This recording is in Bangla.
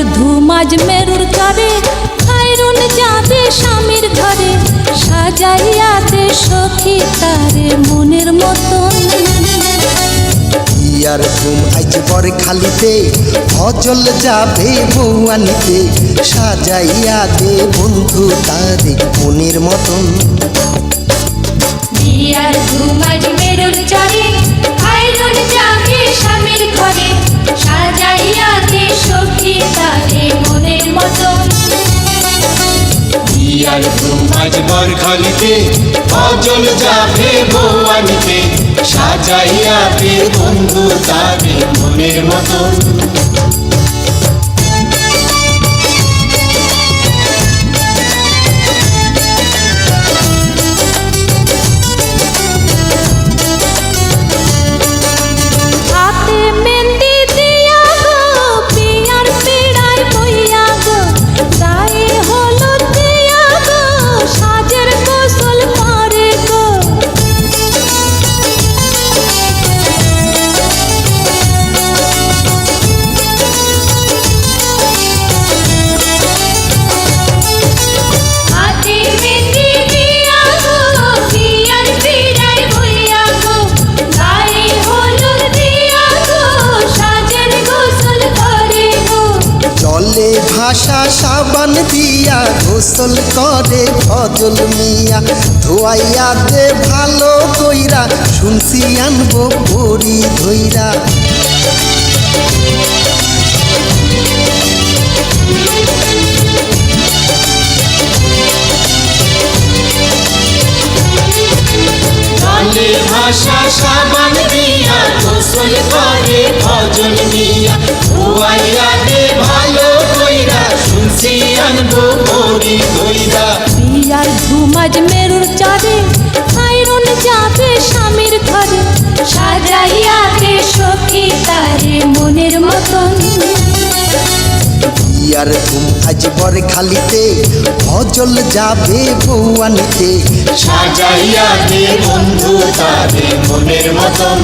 আজ মেরুর চরে খাইরুন যাবে স্বামীর ঘরে সাজাইয়া দে সখী তারে মনের মতন। ইয়ার ঘুম আজ বর খালিতে অজল যাবে বৌয়ানিতে সাজাইয়া দে বন্ধু তারে মনের মতন। বিয়ার ঘুমাজ মেরুর চরে ইয়ার ঘুমাজ আজ বর খালিতে অজল যাবে বৌয়ানিতে সাজাইয়া দে বন্ধু তাবে মনের মতন। জলে সাবান দিয়া গোসল করে ফজল মিয়া। ধোয়াইয়া দে ভালো কইরা শুনছি আনব পরি ধইরা। ভাষা সাবান দিয়া গোসল করে ভজন মিয়া। আনব মরি কইরা বিয়ার ঘুমাজ মেরুর চরে খাইরুন যাবে স্বামীর ঘরে। সাজাইয়া দে সখী তারে মনের মতন। ইয়ার ঘুম আজ বর খালিতে অজল যাবে বৌয়ানিতে। সাজাইয়া দে বন্ধু তারে মনের মতন।